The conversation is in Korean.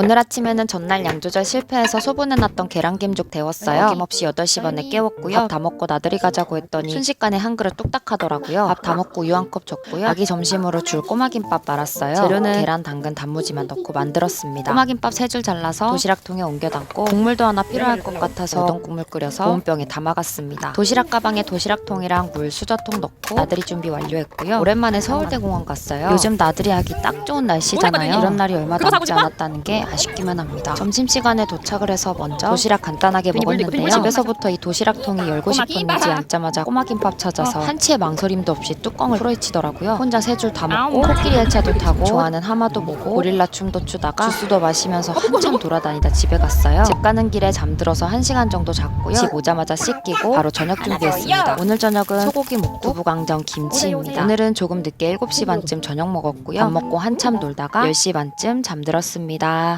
오늘 아침에는 전날 양 조절 실패해서 소분해놨던 계란김죽 데웠어요. 어김없이 8시 반에 깨웠고요. 밥 다 먹고 나들이 가자고 했더니 순식간에 한 그릇 뚝딱 하더라고요. 밥 다 먹고 우유 한 컵 줬고요. 아기 점심으로 줄 꼬마김밥 말았어요. 재료는 계란, 당근, 단무지만 넣고 만들었습니다. 꼬마김밥 세 줄 잘라서 도시락통에 옮겨 담고 국물도 하나 필요할 것 같아서 우동 국물 끓여서 보온병에 담아갔습니다. 도시락 가방에 도시락통이랑 물, 수저통 넣고 나들이 준비 완료했고요. 오랜만에 서울대공원 갔어요. 요즘 나들이 하기 딱 좋은 날씨잖아요. 이런 날이 얼마 남지? 않았다는 게 아쉽기만 합니다. 점심시간에 도착을 해서 먼저 도시락 간단하게 먹었는데요. 집에서부터 이 도시락통이 열고 싶었는지. 앉자마자 꼬마김밥 찾아서 어. 한치의 망설임도 없이 뚜껑을 풀어헤치더라고요. 혼자 세 줄 다 먹고. 코끼리 열차도 타고 좋아하는 하마도 보고 고릴라 춤도 추다가 주스도 마시면서 한참 돌아다니다 집에 갔어요. 집 가는 길에 잠들어서 한시간 정도 잤고요. 집 오자마자 씻기고 바로 저녁 준비했습니다. 오늘 저녁은 소고기 묵국, 두부강정, 김치입니다. 오늘은 조금 늦게 7시 반쯤 저녁 먹었고요. 밥 먹고 한참 놀다가 10시 반쯤 잠들었습니다.